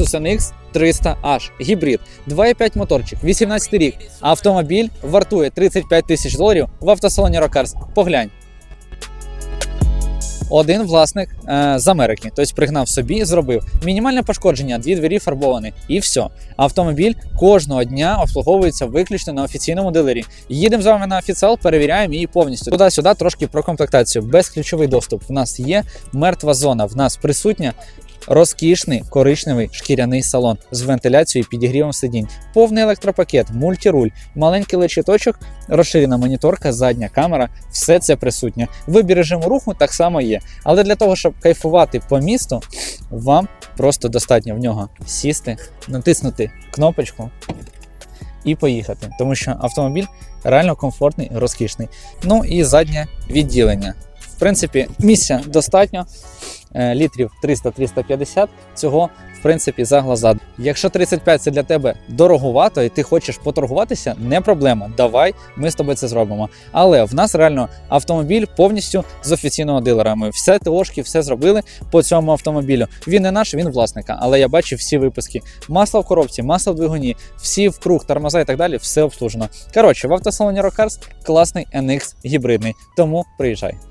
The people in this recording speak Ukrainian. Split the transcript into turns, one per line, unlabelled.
Lexus NX 300H гібрид, 2,5 моторчик, 18 рік. Автомобіль вартує 35 тисяч доларів в автосалоні Рокарс. Поглянь. Один власник е, з Америки, тобто пригнав собі, зробив мінімальне пошкодження, дві двері фарбовані, і все. Автомобіль кожного дня обслуговується виключно на офіційному дилері. Їдемо з вами на офіціал, перевіряємо її повністю. Туди-сюди трошки про комплектацію. Безключовий доступ. В нас є мертва зона. В нас присутня розкішний коричневий шкіряний салон з вентиляцією і підігрівом сидінь, повний електропакет, мультируль, маленький лечіточок, розширена моніторка, задня камера. Все це присутнє. Вибір режиму руху так само є. Але для того, щоб кайфувати по місту, вам просто достатньо в нього сісти, натиснути кнопочку і поїхати. Тому що автомобіль реально комфортний, розкішний. Ну і заднє відділення. В принципі, місця достатньо. Е, Літрів 300-350 цього в принципі за глаза. Якщо 35 це для тебе дороговато і ти хочеш поторгуватися, не проблема. Давай, ми з тобою це зробимо. Але в нас реально автомобіль повністю з офіційного дилера. Ми все ТОшки, все зробили по цьому автомобілю. Він не наш, він власника. Але я бачив всі випуски. Масло в коробці, масло в двигуні, всі в круг, тормоза і так далі, все обслужено. Коротше, в автосалоні Рокарс класний NX гібридний. Тому приїжджай.